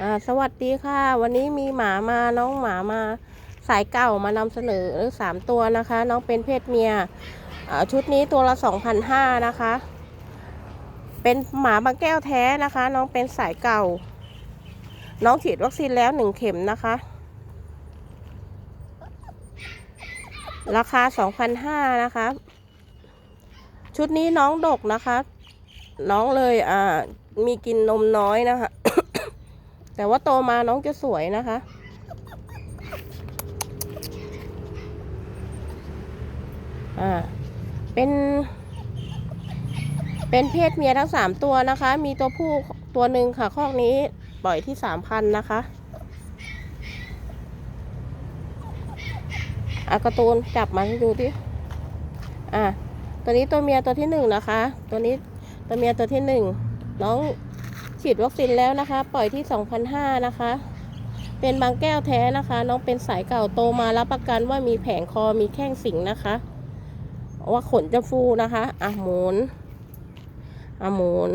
อ่าสวัสดีค่ะ วันนี้มีหมามาน้องหมามาสายเก่ามานำเสนอสามตัวนะคะ น้องเป็นเพศเมียชุดนี้ตัวละ2,500นะคะ เป็นหมาบางแก้วแท้นะคะ น้องเป็นสายเก่า น้องฉีดวัคซีนแล้วหนึ่งเข็มนะคะ ราคา2,500นะคะ ชุดนี้น้องดกนะคะ น้องเลยอ่ามีกินนมน้อยนะคะ แต่ว่าโตมาน้องจะสวยนะคะ อ่า เป็น เป็นเพศเมียทั้งสามตัวนะคะ มีตัวผู้ตัวหนึ่งค่ะ คอกนี้ปล่อยที่สามพันนะคะอากร์ตูนจับมาให้ดูดิอ่าตัวนี้ตัวเมียตัวที่หนึ่งนะคะ ตัวนี้ตัวเมียตัวที่หนึ่งน้อง ฉีดวัคซีนแล้วนะคะ ปล่อยที่2,500นะคะ เป็นบางแก้วแท้นะคะ น้องเป็นสายเก่าโตมารับประกันว่ามีแผงคอมีแข้งสิงนะคะ ว่าขนจะฟูนะคะอะหมุนอะหมุน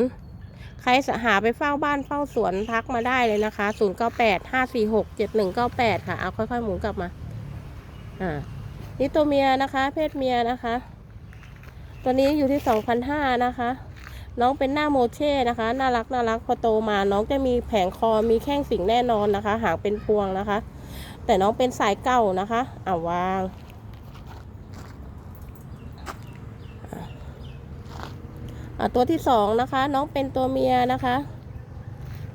ใครหาไปเฝ้าบ้านเฝ้าสวนทักมาได้เลยนะคะ 098 546 7198 ค่ะ เอาค่อยๆ หมุนกลับมา อ่า นี่ตัวเมียนะคะ เพศเมียนะคะ ตัวนี้อยู่ที่ 2,500นะคะ น้องเป็นหน้าโมเช่นะคะ น่ารักน่ารักพอโตมา น้องจะมีแผงคอมีแข้งสิงแน่นอนนะคะ หางเป็นพวงนะคะ แต่น้องเป็นสายเก่านะคะอ่าวางตัวที่สองนะคะ น้องเป็นตัวเมียนะคะ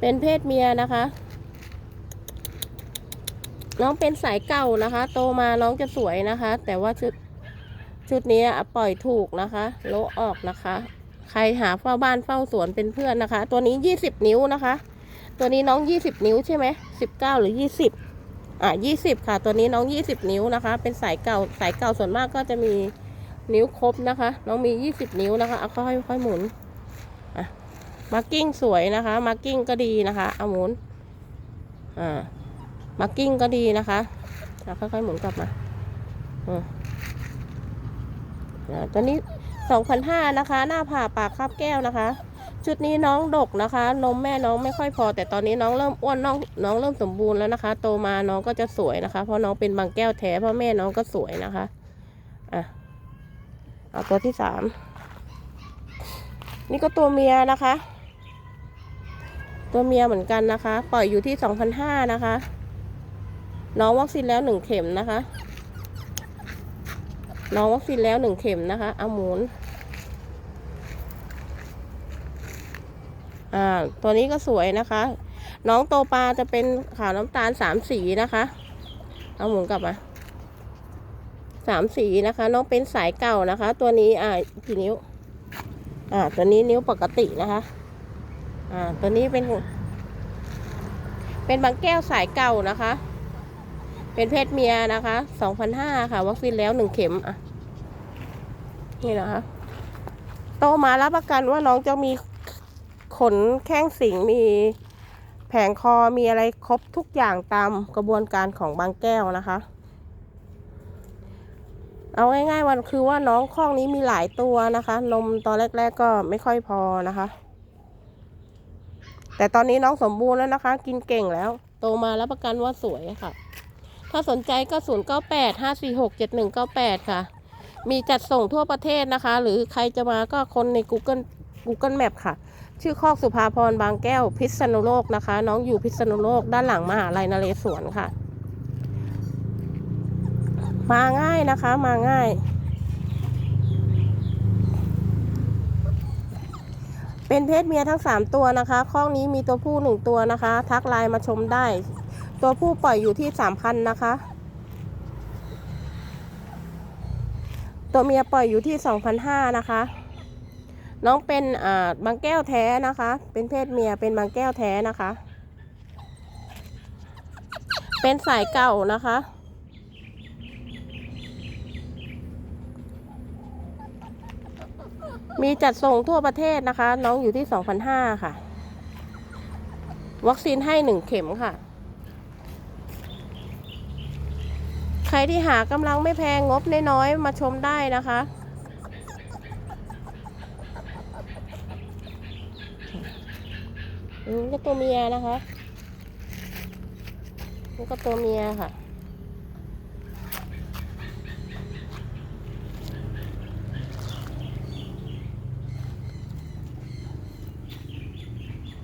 เป็นเพศเมียนะคะ น้องเป็นสายเก่านะคะ โตมาน้องจะสวยนะคะ แต่ว่าชุดชุดนี้อะปล่อยถูกนะคะ โลออกนะคะ ใครหาเฝ้าบ้านเฝ้าสวนเป็นเพื่อนนะคะ ตัวนี้ยี่สิบนิ้วนะคะ ตัวนี้น้องยี่สิบนิ้วใช่ไหมสิบเก้าหรือยี่สิบอะยี่สิบค่ะ ตัวนี้น้องยี่สิบนิ้วนะคะ เป็นสายเก่าสายเก่าส่วนมากก็จะมีนิ้วครบนะคะ น้องมียี่สิบนิ้วนะคะเอาค่อยค่อยหมุนอะมาร์กิ้งสวยนะคะมาร์กิ้งก็ดีนะคะเอาหมุนอ่ามาร์กิ้งก็ดีนะคะเอาค่อยๆหมุนกลับมาอืมอ่าตัวนี้ 2,500นะคะ หน้าผ่าปากคาบแก้วนะคะ ชุดนี้น้องดกนะคะ นมแม่น้องไม่ค่อยพอ แต่ตอนนี้น้องเริ่มอ้วนน้องน้องเริ่มสมบูรณ์แล้วนะคะ โตมาน้องก็จะสวยนะคะ เพราะน้องเป็นบางแก้วแท้เพราะแม่น้องก็สวยนะคะอะเอาตัวที่สามนี่ก็ตัวเมียนะคะ ตัวเมียเหมือนกันนะคะ ปล่อยอยู่ที่2,500นะคะ น้องวัคซีนแล้วหนึ่งเข็มนะคะ น้องวัคซีนแล้วหนึ่งเข็มนะคะเอาหมุนอ่าตัวนี้ก็สวยนะคะ น้องโตปลาจะเป็นขาวน้ำตาลสามสีนะคะ เอาหมุนกลับมาสามสีนะคะ น้องเป็นสายเก่านะคะ ตัวนี้อ่ากี่นิ้ว อ่า ตัวนี้นิ้วปกตินะคะ อ่า ตัวนี้เป็น เป็นบางแก้วสายเก่านะคะ เป็นเพศเมียนะคะ2,500ค่ะ วัคซีนแล้วหนึ่งเข็มอะ นี่นะคะ โตมารับประกันว่าน้องจะมีขนแข้งสิงมีแผงคอมีอะไรครบทุกอย่างตามกระบวนการของบางแก้วนะคะ เอาง่ายๆวันคือว่าน้องข้องนี้มีหลายตัวนะคะ นมตอนแรก ๆ ก็ไม่ค่อยพอนะคะ แต่ตอนนี้น้องสมบูรณ์แล้วนะคะ กินเก่งแล้ว โตมารับประกันว่าสวยค่ะ ถ้าสนใจก็ 0 9 8 5 4 6 7 1 9 8 ค่ะ มีจัดส่งทั่วประเทศนะคะ หรือใครจะมาก็คนใน Google Google Map ค่ะ ชื่อคอกสุภาพรบางแก้วพิษณุโลกนะคะ น้องอยู่พิษณุโลกด้านหลังมหาลัยนเรศวรค่ะ มาง่ายนะคะมาง่ายเป็นเพศเมียทั้ง 3 ตัวนะคะ ข้องนี้มีตัวผู้ 1 ตัวนะคะ ทักไลน์มาชมได้ ตัวผู้ปล่อยอยู่ที่3,000นนะคะ ตัวเมียปล่อยอยู่ที่2,500นห้านะคะ น้องเป็นอ่าบางแก้วแท้นะคะ เป็นเพศเมียเป็นบางแก้วแท้นะคะ เป็นสายเก่านะคะมีจัดส่งทั่วประเทศนะคะ น้องอยู่ที่ 2,500 ค่ะ วัคซีนให้หนึ่งเข็มค่ะ ใค รที่หากำลังไม่แพงงบน้อยๆมาชมได้นะคะอืมก็ตัวเมียนะคะนี่ก็ตัวเมียค่ะ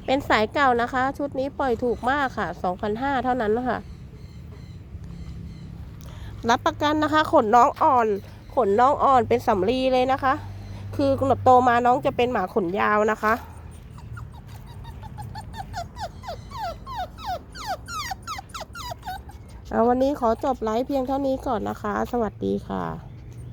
เป็นสายเก่านะคะ ชุดนี้ปล่อยถูกมากค่ะ 2,500 เท่านั้นนะคะ รับประกันนะคะ ขนน้องอ่อน ขนน้องอ่อนเป็นสำลีเลยนะคะ คือกำหนดโตมาน้องจะเป็นหมาขนยาวนะคะเอาวันนี้ขอจบไลฟ์เพียงเท่านี้ก่อนนะคะ สวัสดีค่ะ